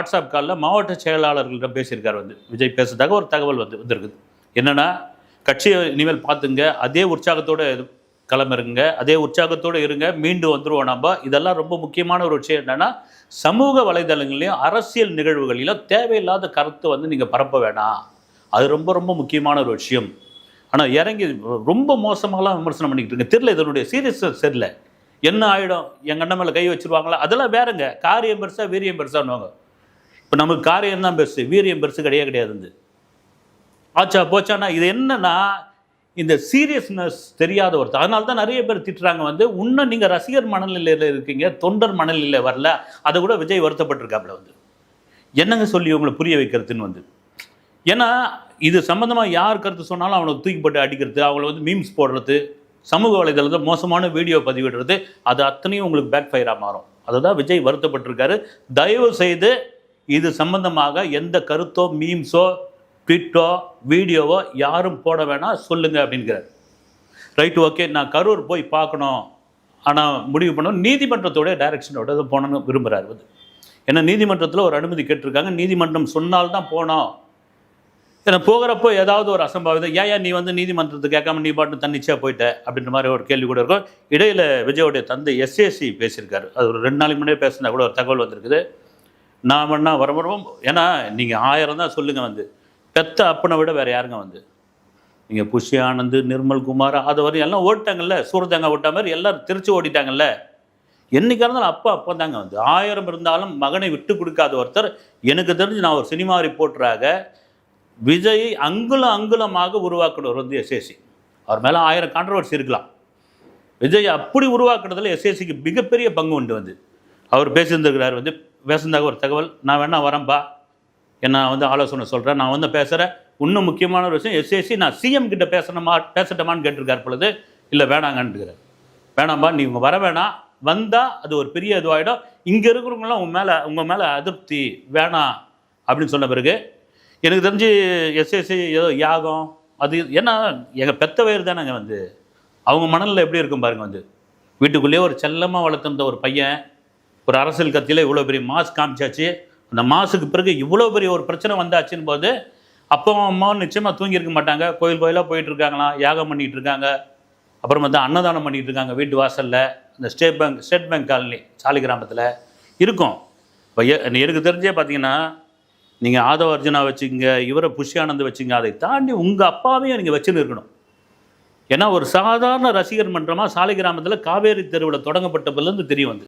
WhatsApp காலில் மாவட்ட செயலாளர்களிடம் பேசியிருக்கார் வந்து. விஜய் பேசுறதாக ஒரு தகவல் வந்து வந்திருக்குது. என்னென்னா கட்சியை இனிமேல் பார்த்துங்க அதே உற்சாகத்தோட இது- கிளம்பிருங்க அதே உற்சாகத்தோடு இருங்க மீண்டு வந்துடுவோம் நம்ம இதெல்லாம் ரொம்ப முக்கியமான ஒரு விஷயம் என்னென்னா சமூக வலைதளங்களையும் அரசியல் நிகழ்வுகளிலும் தேவையில்லாத கருத்தை வந்து நீங்கள் பரப்ப வேணாம். அது ரொம்ப ரொம்ப முக்கியமான ஒரு விஷயம். ஆனால் இறங்கி ரொம்ப மோசமாலாம் விமர்சனம் பண்ணிக்கிட்டு இருக்கு தெரில இதனுடைய சீரியஸ்னஸ் தெரில என்ன ஆகிடும் எங்கள் அண்ணன் மேலே கை வச்சுருவாங்களா? அதெல்லாம் வேறுங்க. காரியம் பெருசாக வீரியம் பெருசான்னுவாங்க. இப்போ நமக்கு காரியம் தான் பெருசு வீரியம் பெருசு கிடையாது கிடையாது ஆச்சா போச்சானா இது என்னன்னா இந்த சீரியஸ்னஸ் தெரியாத ஒருத்தர். அதனால தான் நிறைய பேர் திட்டுறாங்க வந்து இன்னும் நீங்கள் ரசிகர் மனநிலையில் இருக்கீங்க தொண்டர் மனநிலையில் வரல அதை கூட விஜய் வருத்தப்பட்டிருக்காப்புல வந்து. என்னங்க சொல்லி உங்களை புரிய வைக்கிறதுன்னு வந்து. ஏன்னா இது சம்மந்தமாக யார் கருத்து சொன்னாலும் அவனை தூக்கி போட்டு அடிக்கிறது அவங்கள வந்து மீம்ஸ் போடுறது சமூக வலைதளத்தில் மோசமான வீடியோ பதிவிடுறது அது அத்தனையும் உங்களுக்கு பேக் ஃபயராக மாறும். அதுதான் விஜய் வருத்தப்பட்டிருக்காரு. தயவு செய்து இது சம்பந்தமாக எந்த கருத்தோ மீம்ஸோ ட்விட்டோ வீடியோவோ யாரும் போட வேணாம் சொல்லுங்க அப்படிங்கிறார். ரைட் ஓகே நான் கரூர் போய் பார்க்கணும். ஆனால் முடிவு பண்ணணும். நீதிமன்றத்தோட டைரக்ஷனோட இது போகணும்னு விரும்புகிறார் வந்து ஏன்னா நீதிமன்றத்தில் ஒரு அனுமதி கேட்டிருக்காங்க. நீதிமன்றம் சொன்னால்தான் போனோம் ஏன்னா போகிறப்போ ஏதாவது ஒரு அசம்பாவிதம். ஏன் ஏன் நீ வந்து நீதிமன்றத்தை கேட்காம நீ பாட்டு தன்னிச்சையாக போயிட்ட? அப்படின்ற மாதிரி ஒரு கேள்வி கூட இருக்கும். இடையில் விஜயோடைய தந்தை எஸ்ஏசி பேசியிருக்காரு. அது ஒரு ரெண்டு நாளைக்கு முன்னாடியே பேசினா கூட ஒரு தகவல் வந்திருக்குது. நான் வேணா வர வருவோம் ஏன்னா நீங்கள் ஆயிரம் தான் சொல்லுங்கள் வந்து. பெத்த அப்பனை விட வேறு யாருங்க வந்து? நீங்கள் புஷி ஆனந்த் நிர்மல் குமார் அது வரையும் எல்லாம் ஓட்டாங்கல்ல சூரஜாங்க ஓட்ட மாதிரி எல்லாரும் திருச்சி ஓடிட்டாங்கல்ல. என்னைக்கா இருந்தாலும் அப்பா அப்போ தாங்க வந்து. ஆயிரம் இருந்தாலும் மகனை விட்டு கொடுக்காத ஒருத்தர். எனக்கு தெரிஞ்சு நான் ஒரு சினிமா ரிப்போர்ட்டராக விஜயை அங்குலம் அங்குலமாக உருவாக்கினவர் வந்து எஸ்ஏசி அவர் மேலே ஆயிரம் கான்ட்ரவர்சி இருக்கலாம். விஜய் அப்படி உருவாக்குறதுல எஸ்ஏசிக்கு மிகப்பெரிய பங்கு உண்டு வந்து. அவர் பேசியிருந்திருக்கிறார் வந்து பேசுனதாக ஒரு தகவல் நான் வேணால் வரேன்பா என்ன வந்து ஆலோசனை சொல்கிறேன் நான் வந்து பேசுகிறேன் இன்னும் முக்கியமான ஒரு விஷயம் எஸ்ஏசி நான் சிஎம் கிட்ட பேசணுமா பேசட்டமான்னு கேட்டிருக்கார் பொழுது இல்லை வேணாங்கன்ட்டுக்கிறேன் வேணாம்பா நீ இவங்க வர வேணாம். வந்தால் அது ஒரு பெரிய இதுவாகிடும் இங்கே இருக்கிறவங்களாம் உங்கள் மேலே உங்கள் மேலே அதிருப்தி வேணாம் அப்படின்னு சொன்ன பிறகு எனக்கு தெரிஞ்சு எஸ்எஸ்சி ஏதோ யாகம் அது என்ன ஏன்னா எங்கள் பெத்த வயிறு தானேங்க வந்து. அவங்க மணலில் எப்படி இருக்கும் பாருங்க வந்து. வீட்டுக்குள்ளேயே ஒரு செல்லமாக வளர்த்துருந்த ஒரு பையன் ஒரு அரசியல் கட்சியில் இவ்வளோ பெரிய மாஸ் காமிச்சாச்சு. அந்த மாசுக்கு பிறகு இவ்வளோ பெரிய ஒரு பிரச்சனை வந்தாச்சுன்னு போது அப்பா அம்மாவும் நிச்சயமாக தூங்கியிருக்க மாட்டாங்க. கோயில் கோயிலாக போயிட்டு இருக்காங்களாம் யாகம் பண்ணிகிட்டு இருக்காங்க. அப்புறம் வந்து அன்னதானம் பண்ணிட்டு இருக்காங்க வீட்டு வாசலில். இந்த State Bank State Bank Colony சாலி கிராமத்தில் இருக்கும். இப்போ எனக்கு தெரிஞ்சே பார்த்தீங்கன்னா நீங்கள் ஆதவ அர்ஜுனா வச்சுங்க இவரை புஷி ஆனந்த் வச்சுங்க அதை தாண்டி உங்கள் அப்பாவையும் நீங்கள் வச்சுன்னு இருக்கணும். ஏன்னா ஒரு சாதாரண ரசிகர் மன்றமாக சாலை கிராமத்தில் காவேரி தெருவில் தொடங்கப்பட்டதுலேருந்து தெரிய வந்து